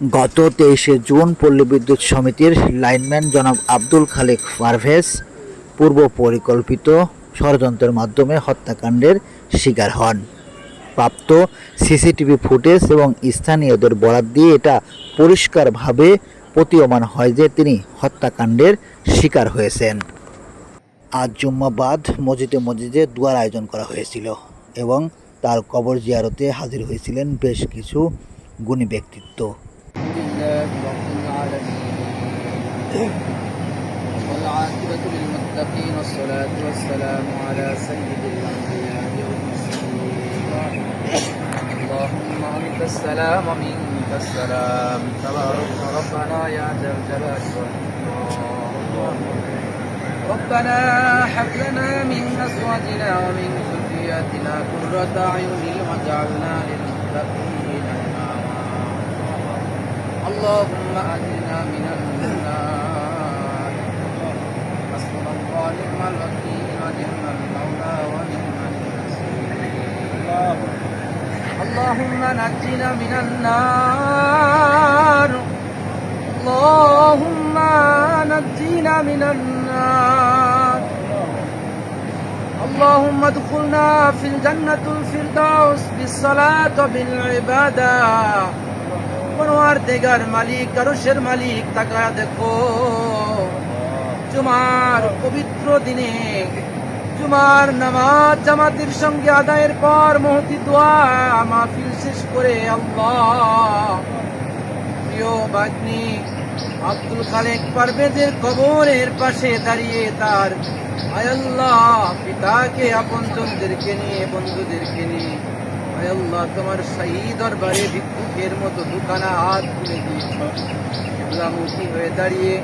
গত তেইশে জুন পল্লী বিদ্যুৎ সমিতির লাইনম্যান জনাব আব্দুল খালেক পারভেজ পূর্ব পরিকল্পিত ষড়যন্ত্রের মাধ্যমে হত্যাকাণ্ডের শিকার হন। প্রাপ্ত সিসিটিভি ফুটেজ এবং স্থানীয়দের বরাত দিয়ে এটা পরিষ্কারভাবে প্রতীয়মান হয় যে তিনি হত্যাকাণ্ডের শিকার হয়েছেন। আজ জুম্মাবাদ মসজিদে মসজিদে দুয়ার আয়োজন করা হয়েছিল এবং তার কবর জিয়ারতে হাজির হয়েছিলেন বেশ কিছু গুণী ব্যক্তিত্ব। والعاقبة للمتقين والصلاة والسلام على سيد الأنبياء والمرسلين. اللهم أنت السلام ومنك السلام. تبارك ربنا يا ذا الجلال والإكرام. ربنا هب لنا من أزواجنا ومن ذرياتنا قرة أعين واجعلنا للمتقين. اللهم أجرنا من النار حسبنا الله نعم الوكيل ونعم المولى ونعم النصير اللهم نجنا من النار اللهم نجنا من النار اللهم ادخلنا في الجنة الفردوس بالصلاة وبالعبادة পরোয়ার দেগার মালিক আরশের মালিক, তাকায়া দেখো। জুমার পবিত্র দিনে, জুমার নামাজ জামাতের সঙ্গে আদায়ের পর মহতি দোয়া মাহফিল শেষ করে আল্লাহ। প্রিয় বাগ্নি আব্দুল খালেক পারভেজের কবরের পাশে দাঁড়িয়ে তার আয়াল্লাহ পিতাকে আপনজনদেরকে নিয়ে, বন্ধুদেরকে নিয়ে। আয়াল্লাহ তোমার শাহী দরবারে ভিক্ষুকের মতো দুখানা হাত খুলে দিয়েছ। হয়ে দাঁড়িয়ে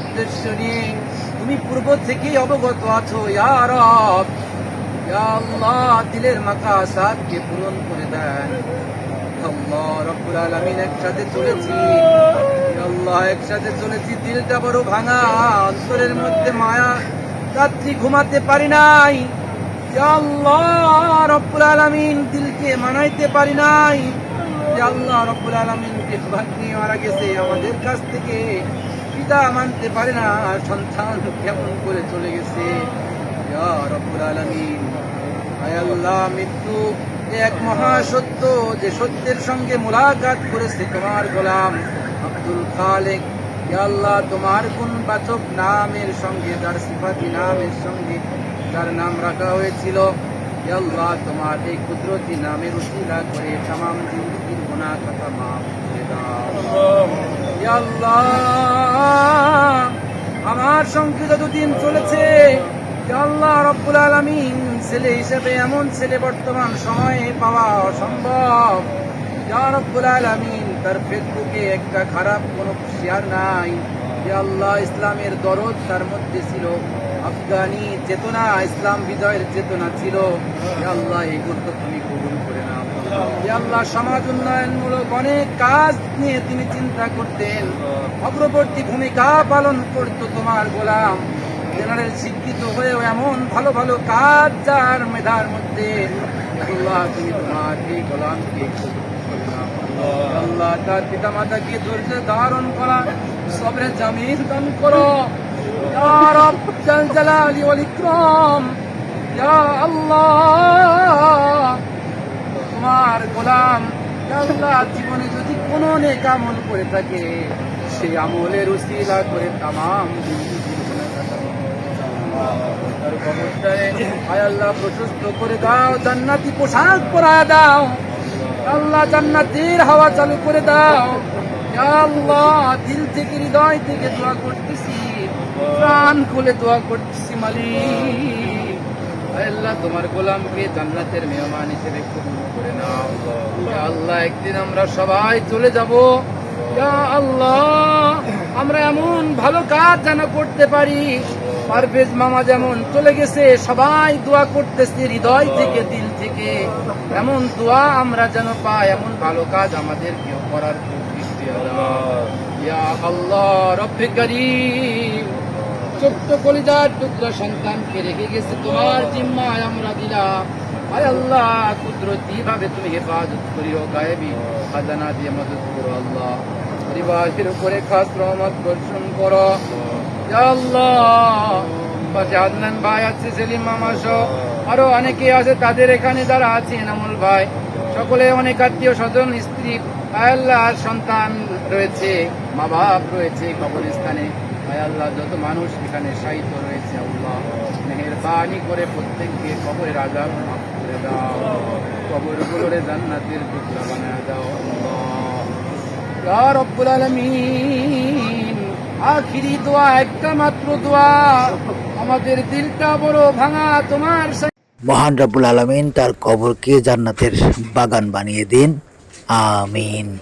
উদ্দেশ্য নিয়ে তুমি পূর্ব থেকেই অবগত আছো আল্লাহ, দিলের মাকাসাতকে পূরণ করে দেন। আল্লাহ একসাথে চলেছি। আল্লাহ, একসাথে চলেছি, দিলটা বড় ভাঙা, অন্তরের মধ্যে মায়া, রাত্রি ঘুমাতে পারি নাই। আল্লাহ দিলকে মানাইতে পারি নাই। আল্লাহ মারা গেছে। আমাদের কাছ থেকে পিতা মানতে পারে না সন্তান কেমন করে চলে গেছে? আল্লাহ, মৃত্যু এক মহা সত্য যে সত্যের সঙ্গে মোলাকাত করেছে তোমার গোলাম আব্দুল খালেক। আল্লাহ, তোমার কোন বাচক নামের সঙ্গে তার সিফাতি নামের সঙ্গে তার নাম রাখা হয়েছিল আল্লাহ, তোমার এই কুদরতি নামের উসিলা করে তামাম জিন্দগির গুনাহ কথা মাফ করে দাও। আমার সঙ্গে যতদিন চলেছে আল্লাহ, রব্বুল আলামিন ছেলে হিসেবে এমন ছেলে বর্তমান সময়ে পাওয়া অসম্ভব। রব্বুল আলামিন তার ফেসবুকে একটা খারাপ কোনো শেয়ার নাই ইয়া আল্লাহ ইসলামের দরদ তার মধ্যে ছিল। আফগানি চেতনা, ইসলাম বিজয়ের চেতনা ছিল। আল্লাহ এগুলো তো তুমি কবুল করে ইয়া আল্লাহ, সমাজ উন্নয়নমূলক অনেক কাজ নিয়ে তিনি চিন্তা করতেন। অগ্রবর্তী ভূমিকা পালন করতো তোমার গোলাম। জেনারেল শিক্ষিত হয়েও এমন ভালো ভালো কাজ যার মেধার মধ্যে। আল্লাহ, তুমি তোমার এই গোলামকে। আল্লাহ তার পিতা মাতাকে ধৈর্য ধারণ করা? সবরে জামিন দান করো। তোমার গোলাম আল্লাহ, জীবনে যদি কোনো নেক আমল করে থাকে, সেই আমলের উসিলা করে তামাম আয় আল্লাহ, প্রশস্ত করে দাও, জান্নাতি পোশাক পরা দাও। আল্লাহ জান্নাতের হাওয়া চালু করে দাও। আল্লাহ, দিল থেকে হৃদয় থেকে দোয়া করতেছি। প্রাণ খুলে দোয়া করতেছি মালিক। আল্লাহ, তোমার গোলামকে জান্নাতের মেহমান হিসেবে করে নাও। আল্লাহ, একদিন আমরা সবাই চলে যাব। আল্লাহ, আমরা এমন ভালো কাজ যেন করতে পারি। পারভেজ মামা যেমন চলে গেছে, সবাই দোয়া করতেছে হৃদয় থেকে, দিল থেকে। এমন দোয়া আমরা যেন পাই, এমন ভালো কাজ আমাদের কেউ করার। আল্লাহ, রব্বে করিম। ছোট্ট কলিজার টুকরা সন্তানকে রেখে গেছে তোমার জিম্মায় আমরা দিলাম। আয় আল্লাহ, কুদরতি ভাবে তুমি হেফাজত করিও, গায়েবি খাজানা দিয়ে মদত করো আল্লাহ। পরিবারের উপরে খাস রহমত বর্ষণ করো। পাশে ভাই আছে, সেলিম মামা সহ। আরও আছে, তাদের এখানে যারা আছে, এনামুল ভাই। সকলে অনেক আত্মীয় স্বজন, স্ত্রী আল্লাহ, সন্তান রয়েছে, মা বাপ রয়েছে কবরস্থানে। আল্লাহ, যত মানুষ এখানে সাহিত্য রয়েছে, আল্লাহ মেহেরবানি করে প্রত্যেককে কবরের আজাব মাফ করে দাও। কবরগুলোরে জান্নাতের টুকরা বানায় দাও, আল্লাহ। আলামিন। আখিরি দোয়া, একটা মাত্র দোয়া। আমাদের দিলটা বড় ভাঙা, তোমার মহান রব্বুল আলমিন, তার কবরকে জান্নাতের বাগান বানিয়ে দিন। আমিন।